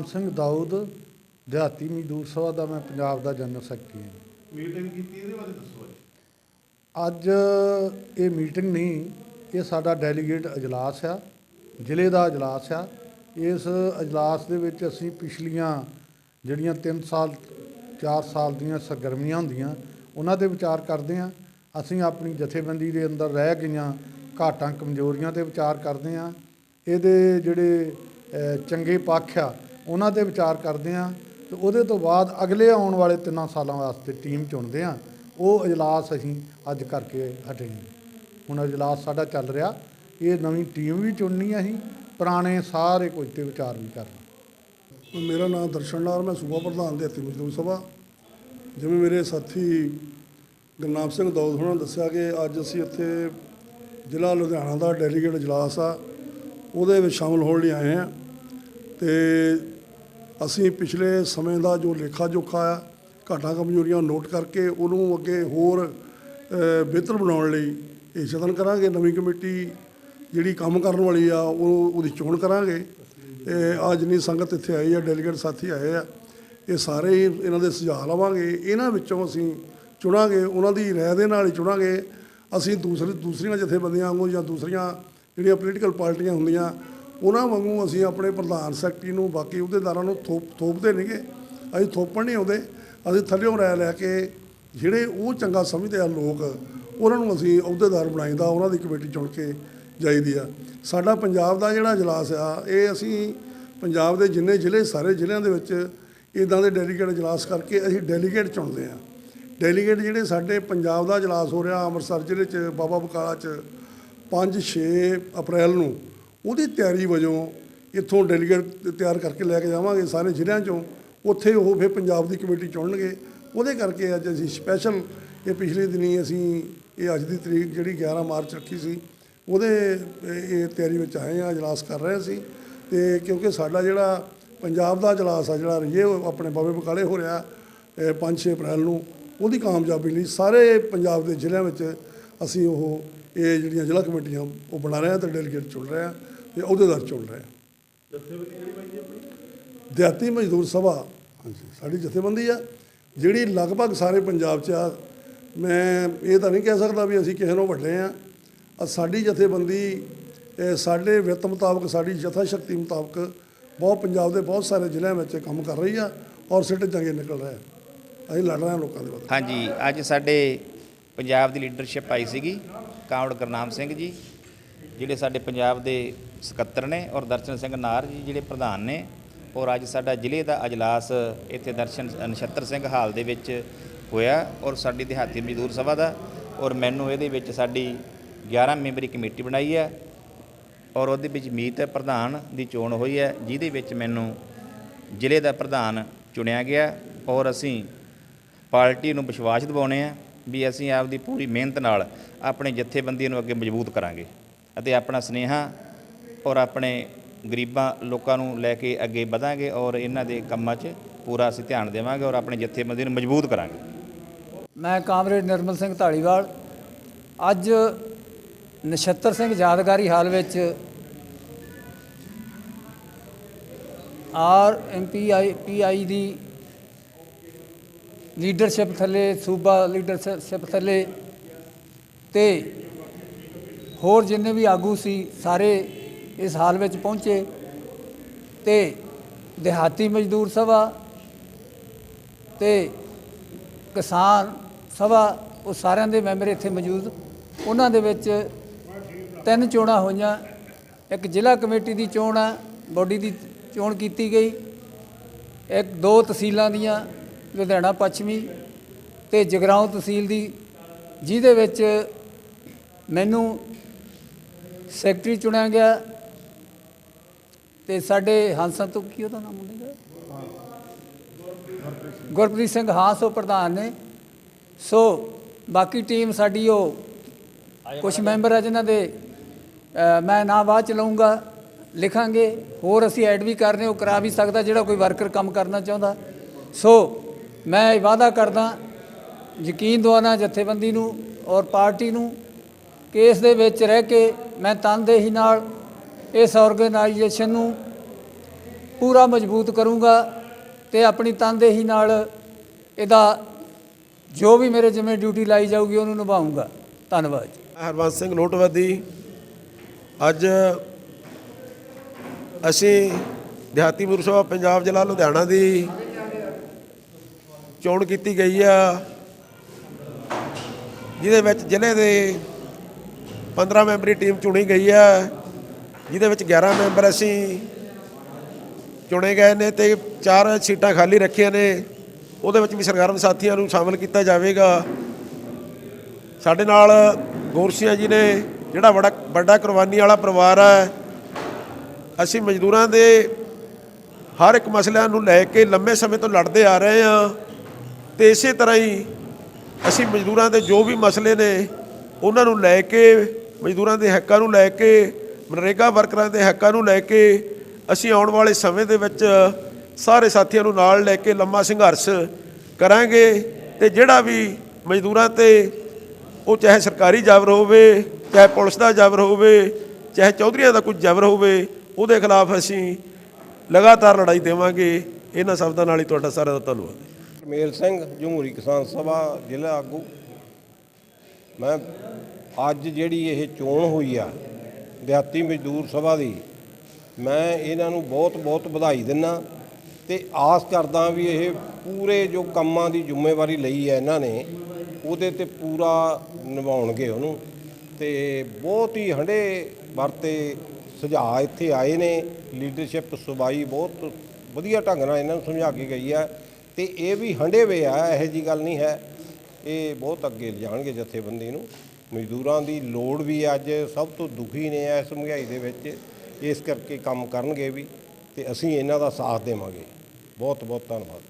ਗੁਰਨਾਮ ਸਿੰਘ ਦਾਊਦ ਦਿਹਾਤੀ ਮਜ਼ਦੂਰ ਸਭਾ ਦਾ ਮੈਂ ਪੰਜਾਬ ਦਾ ਜਨਰਲ ਸੈਕਟਰੀ ਹਾਂ। ਮੀਟਿੰਗ ਕੀਤੀ ਇਹਦੇ ਬਾਰੇ ਦੱਸੋ ਅੱਜ। ਇਹ ਮੀਟਿੰਗ ਨਹੀਂ ਇਹ ਸਾਡਾ ਡੈਲੀਗੇਟ ਅਜਲਾਸ ਆ ਜ਼ਿਲ੍ਹੇ ਦਾ ਅਜਲਾਸ ਆ। ਇਸ ਅਜਲਾਸ ਦੇ ਵਿੱਚ ਅਸੀਂ ਪਿਛਲੀਆਂ ਜਿਹੜੀਆਂ 3 ਸਾਲ 4 ਸਾਲ ਦੀਆਂ ਸਰਗਰਮੀਆਂ ਹੁੰਦੀਆਂ ਉਹਨਾਂ ਤੇ ਵਿਚਾਰ ਕਰਦੇ ਹਾਂ। ਅਸੀਂ ਆਪਣੀ ਜਥੇਬੰਦੀ ਦੇ ਅੰਦਰ ਰਹਿ ਗਈਆਂ ਘਾਟਾਂ ਕਮਜ਼ੋਰੀਆਂ ਤੇ ਵਿਚਾਰ ਕਰਦੇ ਹਾਂ। ਇਹਦੇ ਜਿਹੜੇ ਚੰਗੇ ਪੱਖ ਆ ਉਹਨਾਂ ਤੇ ਵਿਚਾਰ ਕਰਦੇ ਹਾਂ ਤੇ ਉਹਦੇ ਤੋਂ ਬਾਅਦ ਅਗਲੇ ਆਉਣ ਵਾਲੇ ਤਿੰਨਾਂ ਸਾਲਾਂ ਵਾਸਤੇ ਟੀਮ ਚੁਣਦੇ ਹਾਂ। ਉਹ ਅਜਲਾਸ ਅਸੀਂ ਅੱਜ ਕਰਕੇ ਹਟੇ ਹੁਣ ਅਜਲਾਸ ਸਾਡਾ ਚੱਲ ਰਿਹਾ। ਇਹ ਨਵੀਂ ਟੀਮ ਵੀ ਚੁਣਨੀ ਹੈ ਅਸੀਂ। ਪੁਰਾਣੇ ਸਾਰੇ ਕੁਝ ਤੇ ਵਿਚਾਰ ਵੀ ਕਰਨਾ। ਮੇਰਾ ਨਾਮ ਦਰਸ਼ਨ ਲਾਲ, ਮੈਂ ਸੂਬਾ ਪ੍ਰਧਾਨ ਦੇ ਹੱਥੀ ਮਜ਼ਦੂਰ ਸਭਾ। ਜਿਵੇਂ ਮੇਰੇ ਸਾਥੀ ਗੁਰਨਾਮ ਸਿੰਘ ਦੌਦ ਹੋਣਾ ਨੇ ਦੱਸਿਆ ਕਿ ਅੱਜ ਅਸੀਂ ਇੱਥੇ ਜ਼ਿਲ੍ਹਾ ਲੁਧਿਆਣਾ ਦਾ ਡੈਲੀਗੇਟ ਇਜਲਾਸ ਆ। ਉਹਦੇ ਵਿੱਚ ਸ਼ਾਮਲ ਹੋਣ ਲਈ ਆਏ ਹਾਂ। ਤੇ ਅਸੀਂ ਪਿਛਲੇ ਸਮੇਂ ਦਾ ਜੋ ਲੇਖਾ ਜੋਖਾ ਆ, ਘਾਟਾਂ ਕਮਜ਼ੋਰੀਆਂ ਨੋਟ ਕਰਕੇ ਉਹਨੂੰ ਅੱਗੇ ਹੋਰ ਬਿਹਤਰ ਬਣਾਉਣ ਲਈ ਇਹ ਯਤਨ ਕਰਾਂਗੇ। ਨਵੀਂ ਕਮੇਟੀ ਜਿਹੜੀ ਕੰਮ ਕਰਨ ਵਾਲੀ ਆ, ਉਹ ਉਹਦੀ ਚੋਣ ਕਰਾਂਗੇ। ਤੇ ਅੱਜ ਜਿੰਨੀ ਸੰਗਤ ਇੱਥੇ ਆਈ ਆ, ਡੈਲੀਗੇਟ ਸਾਥੀ ਆਏ ਆ, ਇਹ ਸਾਰੇ ਹੀ ਇਹਨਾਂ ਦੇ ਸੁਝਾਅ ਲਵਾਂਗੇ। ਇਹਨਾਂ ਵਿੱਚੋਂ ਅਸੀਂ ਚੁਣਾਂਗੇ, ਉਹਨਾਂ ਦੀ ਰਾਏ ਦੇ ਨਾਲ ਹੀ ਚੁਣਾਂਗੇ। ਅਸੀਂ ਦੂਸਰੇ, ਦੂਸਰੀਆਂ ਜਥੇਬੰਦੀਆਂ ਵਾਂਗੂ ਜਾਂ ਦੂਸਰੀਆਂ ਜਿਹੜੀਆਂ ਪੋਲੀਟੀਕਲ ਪਾਰਟੀਆਂ ਹੁੰਦੀਆਂ ਉਹਨਾਂ ਵਾਂਗੂ ਅਸੀਂ ਆਪਣੇ ਪ੍ਰਧਾਨ ਸੈਕਟਰੀ ਨੂੰ ਬਾਕੀ ਅਹੁਦੇਦਾਰਾਂ ਨੂੰ ਥੋਪ, ਥੋਪਦੇ ਨਹੀਂਗੇ। ਅਸੀਂ ਥੋਪਣ ਨਹੀਂ ਆਉਂਦੇ। ਅਸੀਂ ਥੱਲਿਓਂ ਰਾਏ ਲੈ ਕੇ ਜਿਹੜੇ ਉਹ ਚੰਗਾ ਸਮਝਦੇ ਆ ਲੋਕ, ਉਹਨਾਂ ਨੂੰ ਅਸੀਂ ਅਹੁਦੇਦਾਰ ਬਣਾਈਦਾ ਉਹਨਾਂ ਦੀ ਕਮੇਟੀ ਚੁਣ ਕੇ ਜਾਈਦੀ ਆ। ਸਾਡਾ ਪੰਜਾਬ ਦਾ ਜਿਹੜਾ ਇਜਲਾਸ ਆ, ਇਹ ਅਸੀਂ ਪੰਜਾਬ ਦੇ ਜਿੰਨੇ ਜ਼ਿਲ੍ਹੇ, ਸਾਰੇ ਜ਼ਿਲ੍ਹਿਆਂ ਦੇ ਵਿੱਚ ਇਦਾਂ ਦੇ ਡੈਲੀਗੇਟ ਇਜਲਾਸ ਕਰਕੇ ਅਸੀਂ ਡੈਲੀਗੇਟ ਚੁਣਦੇ ਆ। ਡੈਲੀਗੇਟ ਜਿਹੜੇ ਸਾਡੇ ਪੰਜਾਬ ਦਾ ਇਜਲਾਸ ਹੋ ਰਿਹਾ, ਅੰਮ੍ਰਿਤਸਰ ਜ਼ਿਲ੍ਹੇ 'ਚ, ਬਾਬਾ ਬਕਾਲਾ 'ਚ 5-6 ਅਪ੍ਰੈਲ ਨੂੰ। ਉਹਦੀ ਤਿਆਰੀ ਵਜੋਂ ਇੱਥੋਂ ਡੈਲੀਗੇਟ ਤਿਆਰ ਕਰਕੇ ਲੈ ਕੇ ਜਾਵਾਂਗੇ ਸਾਰੇ ਜ਼ਿਲ੍ਹਿਆਂ 'ਚੋਂ। ਉੱਥੇ ਉਹ ਫਿਰ ਪੰਜਾਬ ਦੀ ਕਮੇਟੀ ਚੁਣਨਗੇ। ਉਹਦੇ ਕਰਕੇ ਅੱਜ ਅਸੀਂ ਸਪੈਸ਼ਲ ਇਹ ਪਿਛਲੇ ਦਿਨੀ ਅਸੀਂ ਇਹ ਅੱਜ ਦੀ ਤਰੀਕ ਜਿਹੜੀ 11 ਮਾਰਚ ਰੱਖੀ ਸੀ, ਉਹਦੇ ਇਹ ਤਿਆਰੀ ਵਿੱਚ ਆਏ ਆ ਇਜਲਾਸ ਕਰ ਰਹੇ ਸੀ ਤੇ ਕਿਉਂਕਿ ਸਾਡਾ ਜਿਹੜਾ ਪੰਜਾਬ ਦਾ ਇਜਲਾਸ ਆ, ਜਿਹੜਾ ਰਜੇ ਆਪਣੇ ਬਾਬੇ ਬਕਾਲੇ ਹੋ ਰਿਹਾ 5-6 ਅਪ੍ਰੈਲ ਨੂੰ। ਉਹਦੀ ਕਾਮਯਾਬੀ ਲਈ ਸਾਰੇ ਪੰਜਾਬ ਦੇ ਜ਼ਿਲ੍ਹਿਆਂ ਵਿੱਚ ਅਸੀਂ ਉਹ ਇਹ ਜਿਹੜੀਆਂ ਜ਼ਿਲ੍ਹਾ ਕਮੇਟੀਆਂ ਉਹ ਬਣਾ ਰਹੇ ਆ ਤੇ ਡੈਲੀਗੇਟ ਚੁਣ ਰਹੇ ਆ ਤੇ ਅਹੁਦੇਦਾਰ ਚੁਣ ਰਹੇ ਆ। ਦਿਹਾਤੀ ਮਜ਼ਦੂਰ ਸਭਾ ਹਾਂਜੀ ਸਾਡੀ ਜਥੇਬੰਦੀ ਆ, ਜਿਹੜੀ ਲਗਭਗ ਸਾਰੇ ਪੰਜਾਬ 'ਚ ਆ। ਮੈਂ ਇਹ ਤਾਂ ਨਹੀਂ ਕਹਿ ਸਕਦਾ ਵੀ ਅਸੀਂ ਕਿਸੇ ਨੂੰ ਵੱਡੇ ਆ। ਸਾਡੀ ਜਥੇਬੰਦੀ ਸਾਡੇ ਵਿੱਤ ਮੁਤਾਬਕ, ਸਾਡੀ ਯਥਾ ਸ਼ਕਤੀ ਮੁਤਾਬਕ ਬਹੁਤ ਪੰਜਾਬ ਦੇ ਬਹੁਤ ਸਾਰੇ ਜ਼ਿਲ੍ਹਿਆਂ ਵਿੱਚ ਕੰਮ ਕਰ ਰਹੀ ਆ ਔਰ ਸਿੱਟ ਚੰਗੇ ਨਿਕਲ ਰਿਹਾ ਅਸੀਂ ਲੜ ਰਹੇ ਹਾਂ ਲੋਕਾਂ ਦੇ ਬਦਲੇ ਹਾਂਜੀ, ਅੱਜ ਸਾਡੇ ਪੰਜਾਬ ਦੀ ਲੀਡਰਸ਼ਿਪ ਆਈ ਸੀਗੀ। ਕਾਂਵੜ ਗੁਰਨਾਮ ਸਿੰਘ ਜੀ, ਜਿਹੜੇ ਸਾਡੇ ਪੰਜਾਬ ਦੇ ਸਕੱਤਰ ਨੇ ਔਰ ਦਰਸ਼ਨ ਸਿੰਘ ਨਾਰ ਜੀ ਜਿਹੜੇ ਪ੍ਰਧਾਨ ਨੇ, ਔਰ ਅੱਜ ਸਾਡਾ ਜ਼ਿਲ੍ਹੇ ਦਾ ਅਜਲਾਸ ਇੱਥੇ ਦਰਸ਼ਨ ਨਛੱਤਰ ਸਿੰਘ ਹਾਲ ਦੇ ਵਿੱਚ ਹੋਇਆ ਔਰ ਸਾਡੀ ਦਿਹਾਤੀ ਮਜ਼ਦੂਰ ਸਭਾ ਦਾ, ਔਰ ਮੈਨੂੰ ਇਹਦੇ ਵਿੱਚ ਸਾਡੀ 11 ਮੈਂਬਰੀ ਕਮੇਟੀ ਬਣਾਈ ਹੈ, ਔਰ ਉਹਦੇ ਵਿੱਚ ਮੀਤ ਪ੍ਰਧਾਨ ਦੀ ਚੋਣ ਹੋਈ ਹੈ, ਜਿਹਦੇ ਵਿੱਚ ਮੈਨੂੰ ਜ਼ਿਲ੍ਹੇ ਦਾ ਪ੍ਰਧਾਨ ਚੁਣਿਆ ਗਿਆ, ਔਰ ਅਸੀਂ ਪਾਰਟੀ ਨੂੰ ਵਿਸ਼ਵਾਸ ਦਿਵਾਉਣੇ ਆ ਵੀ ਅਸੀਂ ਆਪਦੀ ਪੂਰੀ ਮਿਹਨਤ ਨਾਲ ਆਪਣੇ ਜਥੇਬੰਦੀ ਨੂੰ ਅੱਗੇ ਮਜ਼ਬੂਤ ਕਰਾਂਗੇ ਅਤੇ ਆਪਣਾ ਸਨੇਹਾ ਔਰ ਆਪਣੇ ਗਰੀਬਾਂ ਲੋਕਾਂ ਨੂੰ ਲੈ ਕੇ ਅੱਗੇ ਵਧਾਂਗੇ ਔਰ ਇਹਨਾਂ ਦੇ ਕੰਮਾਂ 'ਚ ਪੂਰਾ ਅਸੀਂ ਧਿਆਨ ਦੇਵਾਂਗੇ ਔਰ ਆਪਣੇ ਜਥੇਬੰਦੀ ਨੂੰ ਮਜ਼ਬੂਤ ਕਰਾਂਗੇ। ਮੈਂ ਕਾਮਰੇਡ ਨਿਰਮਲ ਸਿੰਘ ਢਾਲੀਵਾਲ ਅੱਜ ਨਛੱਤਰ ਸਿੰਘ ਯਾਦਗਾਰੀ ਹਾਲ ਵਿੱਚ R M P I P I the leadership ਥੱਲੇ, ਸੂਬਾ ਲੀਡਰਸ਼ਿਪ ਥੱਲੇ ਤੇ ਹੋਰ ਜਿੰਨੇ ਵੀ ਆਗੂ ਸੀ, ਸਾਰੇ ਇਸ ਹਾਲ ਵਿੱਚ ਪਹੁੰਚੇ ਤੇ ਦਿਹਾਤੀ ਮਜ਼ਦੂਰ ਸਭਾ ਤੇ ਕਿਸਾਨ ਸਭਾ, ਉਹ ਸਾਰਿਆਂ ਦੇ ਮੈਂਬਰ ਇੱਥੇ ਮੌਜੂਦ। ਉਹਨਾਂ ਦੇ ਵਿੱਚ ਤਿੰਨ ਚੋਣਾਂ ਹੋਈਆਂ। ਇੱਕ ਜ਼ਿਲ੍ਹਾ ਕਮੇਟੀ ਦੀ ਚੋਣ ਆ, ਬੋਡੀ ਦੀ ਚੋਣ ਕੀਤੀ ਗਈ। ਇੱਕ ਦੋ ਤਹਿਸੀਲਾਂ ਦੀਆਂ ਲੁਧਿਆਣਾ ਪੱਛਮੀ ਤੇ ਜਗਰਾਉਂ ਤਹਿਸੀਲ ਦੀ, ਜਿਹਦੇ ਵਿੱਚ ਮੈਨੂੰ ਸੈਕਟਰੀ ਚੁਣਿਆ ਗਿਆ ਤੇ ਸਾਡੇ ਹੰਸਾਂ ਤੋਂ ਕੀ ਉਹਦਾ ਨਾਮ ਮੁੰਡੇ ਗੁਰਪ੍ਰੀਤ ਸਿੰਘ ਹਾਂਸ ਉਹ ਪ੍ਰਧਾਨ ਨੇ। ਸੋ ਬਾਕੀ ਟੀਮ ਸਾਡੀ ਉਹ ਕੁਝ ਮੈਂਬਰ ਆ ਜਿਨ੍ਹਾਂ ਦੇ ਮੈਂ ਨਾਂ ਬਾਅਦ ਚ ਲਵਾਂਗਾ ਲਿਖਾਂਗੇ, ਹੋਰ ਅਸੀਂ ਐਡ ਵੀ ਕਰ ਰਹੇ ਉਹ ਕਰਾ ਵੀ ਸਕਦਾ, ਜਿਹੜਾ ਕੋਈ ਵਰਕਰ ਕੰਮ ਕਰਨਾ ਚਾਹੁੰਦਾ। ਸੋ ਮੈਂ ਇਹ ਵਾਅਦਾ ਕਰਦਾ, ਯਕੀਨ ਦਵਾਨਾ ਜਥੇਬੰਦੀ ਨੂੰ ਔਰ ਪਾਰਟੀ ਨੂੰ ਕਿ ਇਸ ਦੇ ਵਿੱਚ ਰਹਿ ਕੇ ਮੈਂ ਤਨਦੇਹੀ ਨਾਲ ਇਸ ਆਰਗੇਨਾਈਜੇਸ਼ਨ ਨੂੰ ਪੂਰਾ ਮਜ਼ਬੂਤ ਕਰੂੰਗਾ ਤੇ ਆਪਣੀ ਤਨਦੇਹੀ ਨਾਲ ਇਹਦਾ ਜੋ ਵੀ ਮੇਰੇ ਜਿਵੇਂ ਡਿਊਟੀ ਲਾਈ ਜਾਊਗੀ ਉਹਨੂੰ ਨਿਭਾਉਂਗਾ ਧੰਨਵਾਦ ਜੀ। ਹਰਬੰਸ ਸਿੰਘ ਲੋਟਵਾਦੀ ਅੱਜ ਅਸੀਂ ਦਿਹਾਤੀ ਮੁਰਖ ਪੰਜਾਬ ਜ਼ਿਲ੍ਹਾ ਲੁਧਿਆਣਾ ਦੀ ਚੋਣ ਕੀਤੀ ਗਈ ਆ। ਜਿਹਦੇ ਵਿੱਚ ਜ਼ਿਲ੍ਹੇ ਦੇ 15 ਮੈਂਬਰੀ ਟੀਮ ਚੁਣੀ ਗਈ ਆ। ਜਿਹਦੇ ਵਿੱਚ 11 ਮੈਂਬਰ ਅਸੀਂ ਚੁਣੇ ਗਏ ਨੇ ਤੇ ਚਾਰ ਸੀਟਾਂ ਖਾਲੀ ਰੱਖੀਆਂ ਨੇ। ਉਹਦੇ ਵਿੱਚ ਵੀ ਸਰਗਰਮ ਸਾਥੀਆਂ ਨੂੰ ਸ਼ਾਮਲ ਕੀਤਾ ਜਾਵੇਗਾ। ਸਾਡੇ ਨਾਲ ਗੋਰਸੀਆਂ ਜੀ ਨੇ, ਜਿਹੜਾ ਬੜਾ ਵੱਡਾ ਕੁਰਬਾਨੀ ਵਾਲਾ ਪਰਿਵਾਰ ਹੈ ਅਸੀਂ ਮਜ਼ਦੂਰਾਂ ਦੇ ਹਰ ਇੱਕ ਮਸਲਿਆਂ ਨੂੰ ਲੈ ਕੇ ਲੰਮੇ ਸਮੇਂ ਤੋਂ ਲੜਦੇ ਆ ਰਹੇ ਹਾਂ। ਤੇ ਇਸੇ ਤਰ੍ਹਾਂ ਹੀ ਅਸੀਂ ਮਜ਼ਦੂਰਾਂ ਦੇ ਜੋ ਵੀ ਮਸਲੇ ਨੇ, ਉਹਨਾਂ ਨੂੰ ਲੈ ਕੇ, ਮਜ਼ਦੂਰਾਂ ਦੇ ਹੱਕਾਂ ਨੂੰ ਲੈ ਕੇ, ਮਨਰੇਗਾ ਵਰਕਰਾਂ ਦੇ ਹੱਕਾਂ ਨੂੰ ਲੈ ਕੇ, ਅਸੀਂ ਆਉਣ ਵਾਲੇ ਸਮੇਂ ਦੇ ਵਿੱਚ ਸਾਰੇ ਸਾਥੀਆਂ ਨੂੰ ਨਾਲ ਲੈ ਕੇ ਲੰਮਾ ਸੰਘਰਸ਼ ਕਰਾਂਗੇ ਤੇ ਜਿਹੜਾ ਵੀ ਮਜ਼ਦੂਰਾਂ ਤੇ ਉਹ ਚਾਹੇ ਸਰਕਾਰੀ ਜਬਰ ਹੋਵੇ, ਚਾਹੇ ਪੁਲਿਸ ਦਾ ਜਬਰ ਹੋਵੇ, ਚਾਹੇ ਚੌਧਰੀਆਂ ਦਾ ਕੁਝ ਜਬਰ ਹੋਵੇ, ਉਹਦੇ ਖਿਲਾਫ ਅਸੀਂ ਲਗਾਤਾਰ ਲੜਾਈ ਦੇਵਾਂਗੇ। ਇਹਨਾਂ ਸ਼ਬਦਾਂ ਨਾਲ ਹੀ ਤੁਹਾਡਾ ਸਾਰਿਆਂ ਦਾ ਧੰਨਵਾਦ। ਮੇਲ ਸਿੰਘ, ਜਮਹੂਰੀ ਕਿਸਾਨ ਸਭਾ, ਜ਼ਿਲ੍ਹਾ ਆਗੂ। ਮੈਂ ਅੱਜ ਜਿਹੜੀ ਇਹ ਚੋਣ ਹੋਈ ਆ, ਦਿਹਾਤੀ ਮਜ਼ਦੂਰ ਸਭਾ ਦੀ, ਮੈਂ ਇਹਨਾਂ ਨੂੰ ਬਹੁਤ ਬਹੁਤ ਵਧਾਈ ਦਿੰਨਾ ਤੇ ਆਸ ਕਰਦਾ ਵੀ ਇਹ ਪੂਰੇ ਜੋ ਕੰਮਾਂ ਦੀ ਜ਼ਿੰਮੇਵਾਰੀ ਲਈ ਹੈ ਇਹਨਾਂ ਨੇ, ਉਹਦੇ ਤੇ ਪੂਰਾ ਨਿਭਾਉਣਗੇ ਉਹਨੂੰ। ਤੇ ਬਹੁਤ ਹੀ ਹੰਡੇ ਵਰਤੇ ਸੁਝਾਅ ਇੱਥੇ ਆਏ ਨੇ, ਲੀਡਰਸ਼ਿਪ ਸੁਬਾਈ ਬਹੁਤ ਵਧੀਆ ਢੰਗ ਨਾਲ ਇਹਨਾਂ ਨੂੰ ਸਮਝਾ ਕੇ ਗਈ ਹੈ। ਤੇ ਇਹ ਵੀ ਹੰਡੇ ਵੇ ਆ, ਇਹੋ ਜੀ ਗੱਲ ਨਹੀਂ ਹੈ। ਇਹ ਬਹੁਤ ਅੱਗੇ ਲਿਜਾਣਗੇ ਜਥੇਬੰਦੀ ਨੂੰ। ਮਜ਼ਦੂਰਾਂ ਦੀ ਲੋੜ ਵੀ ਅੱਜ ਸਭ ਤੋਂ ਦੁਖੀ ਨੇ ਇਸ ਮਹਿੰਗਾਈ ਦੇ ਵਿੱਚ। ਇਸ ਕਰਕੇ ਕੰਮ ਕਰਨਗੇ ਵੀ ਤੇ ਅਸੀਂ ਇਹਨਾਂ ਦਾ ਸਾਥ ਦੇਵਾਂਗੇ। ਬਹੁਤ ਬਹੁਤ ਧੰਨਵਾਦ।